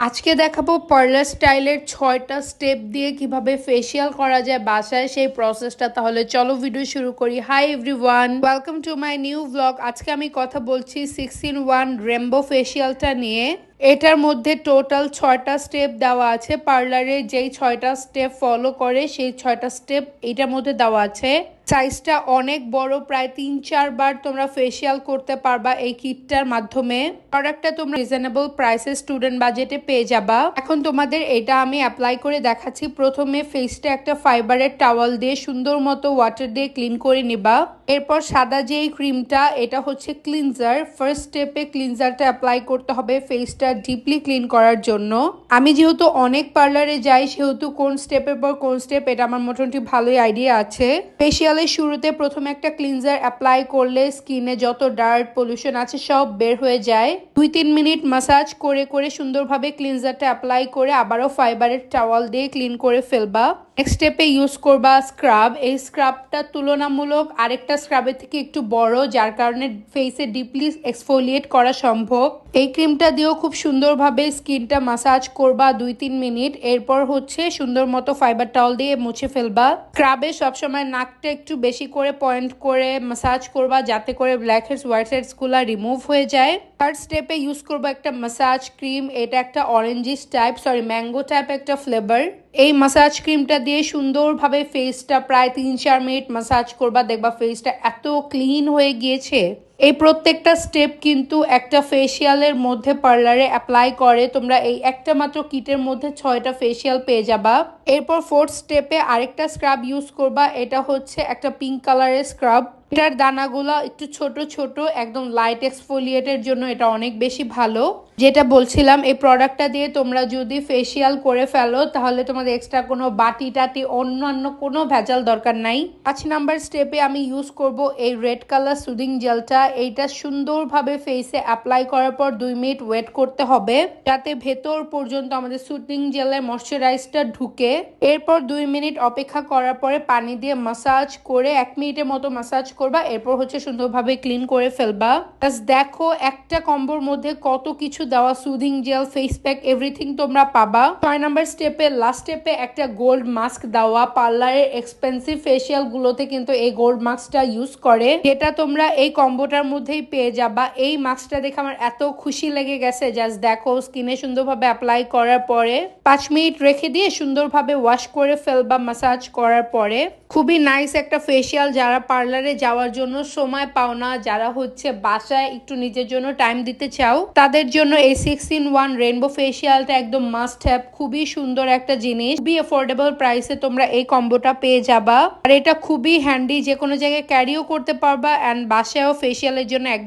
আজকে দেখাবো পার্লার স্টাইলের ছয়টা স্টেপ দিয়ে কীভাবে ফেসিয়াল করা যায় বাসায় সেই প্রসেসটা তাহলে চলো ভিডিও শুরু করি। Hi everyone welcome to my new blog আজকে আমি কথা বলছি সিক্স ইন ওয়ান রেমবো ফেসিয়ালটা নিয়ে। এটার মধ্যে টোটাল ছয়টা স্টেপ দেওয়া আছে। পার্লারে যেই ছয়টা স্টেপ ফলো করে, সেই ছয়টা স্টেপ এটার মধ্যে দেওয়া আছে। সাইজটা অনেক বড়, প্রায় তিন চারবার তোমরা ফেসিয়াল করতে পারবা এই কিটটার মাধ্যমে। প্রোডাক্টটা তোমরা রিজনেবল প্রাইসে স্টুডেন্ট বাজেটে পেয়ে যাবা। এখন তোমাদের এটা আমি অ্যাপ্লাই করে দেখাচ্ছি। প্রথমে ফেসটা একটা ফাইবারের টাওয়াল দিয়ে সুন্দর মতো ওয়াটার দিয়ে ক্লিন করে নিবা। এরপর সাদা যে ক্রিমটা এটা হচ্ছে ক্লিনজার ফার্স্ট স্টেপে ক্লিনজারটা অ্যাপ্লাই করতে হবে ফেসটা ডিপলি ক্লিন করার জন্য। আমি যেহেতু অনেক পার্লারে যাই, সেহেতু কোন স্টেপের পর কোন স্টেপ এটা আমার মোটামুটি ভালোই আইডিয়া আছে। ফেসিয়ালের শুরুতে প্রথমে একটা ক্লিনজার অ্যাপ্লাই করলে স্কিনে যত ডার্ট পলিউশন আছে, সব বের হয়ে যায়। দুই তিন মিনিট মাসাজ করে করে সুন্দরভাবে ক্লিনজারটা অ্যাপ্লাই করে আবারও ফাইবারের টাওয়াল দিয়ে ক্লিন করে ফেলবা। নেক্সট স্টেপে ইউজ করবা স্ক্রাব এই স্ক্রাবটা তুলনামূলক আরেকটা স্ক্রাবের থেকে একটু বড়, যার কারণে ফেসে ডিপলি এক্সফোলিয়েট করা সম্ভব। এই ক্রিমটা দিয়েও খুব সুন্দরভাবে স্কিনটা মাসাজ করবা দুই তিন মিনিট। এরপর হচ্ছে সুন্দর মতো ফাইবার টাওয়াল দিয়ে মুছে ফেলবা। স্ক্রাবে সবসময় নাকটা একটু বেশি করে পয়েন্ট করে মাসাজ করবা, যাতে করে ব্ল্যাক হেডস হোয়াইট হেডসগুলা রিমুভ হয়ে যায়। থার্ড স্টেপে ইউজ করব একটা মাসাজ ক্রিম এটা একটা oranges type sorry mango type একটা ফ্লেভার এই মাসাজ ক্রিমটা দিয়ে সুন্দরভাবে ফেসটা প্রায় তিন চার মিনিট মাসাজ করবা, দেখবা ফেসটা এত ক্লিন হয়ে গিয়েছে। এই প্রত্যেকটা স্টেপ কিন্তু একটা ফেসিয়ালের মধ্যে পার্লারে অ্যাপ্লাই করে। তোমরা এই একটা মাত্র কিটের মধ্যে ছয়টা ফেসিয়াল পেয়ে যাবা। এরপর ফোর্থ স্টেপে আরেকটা স্ক্রাব ইউজ করবা। এটা হচ্ছে একটা পিঙ্ক কালারের স্ক্রাব এটার দানাগুলো একটু ছোট ছোট, একদম লাইট এক্সফোলিয়েটের জন্য এটা অনেক বেশি ভালো। যেটা বলছিলাম, এই প্রোডাক্টটা দিয়ে তোমরা যদি ফেসিয়াল করে ফেলো, তাহলে তোমাদের এক্সট্রা কোনো বাটি টাটি, অন্যান্য কোনো ভেজাল দরকার নাই। পাঁচ নাম্বার স্টেপে আমি ইউজ করব এই রেড কালার সুদিং জেলটা এইটা সুন্দরভাবে ফেসে অ্যাপ্লাই করার পর দুই মিনিট ওয়েট করতে হবে, যাতে ভেতর পর্যন্ত আমাদের সুদিং জেলের ময়শ্চারাইজটা ঢুকে। এরপর দুই মিনিট অপেক্ষা করার পরে পানি দিয়ে মাসাজ করে এক মিনিটের মতো মাসাজ করবা। এরপর হচ্ছে সুন্দরভাবে ক্লিন করে ফেলবা। দেখো, একটা কম্বোর মধ্যে কত কিছু দেওয়া soothing gel face pack everything তোমরা পাবা। ছয় নাম্বার স্টেপে লাস্ট স্টেপে একটা গোল্ড মাস্ক দেওয়া। পার্লারের এক্সপেন্সিভ ফেসিয়াল গুলোতে কিন্তু এই গোল্ড মাস্কটা ইউজ করে। যেটা তোমরা এই কম্বোটার মধ্যেই পেয়ে যাবা। এই মাস্কটা দেখে আমার এত খুশি লেগে গেছে। জাস্ট দেখো স্কিনে সুন্দরভাবে অ্যাপ্লাই করার পরে। পাঁচ মিনিট রেখে দিয়ে সুন্দরভাবে ওয়াশ করে ফেলবা মাসাজ করার পরে। খুবই নাইস একটা ফেসিয়াল যারা পার্লারে যাওয়ার জন্য সময় পাও না, যারা হচ্ছে বাসায় একটু নিজের জন্য টাইম দিতে চাও, তাদের জন্য এই সিক্স ইন ওয়ান রেনবো ফেসিয়ালটা একদম মাস্ট হ্যাভ খুবই সুন্দর একটা জিনিস। খুবই অ্যাফোর্ডেবল প্রাইসে তোমরা এই কম্বোটা পেয়ে যাবা। আর এটা খুবই হ্যান্ডি যে কোনো জায়গায় ক্যারিও করতে পারবা। অ্যান্ড বাসায়ও ফেসিয়ালের জন্য একদম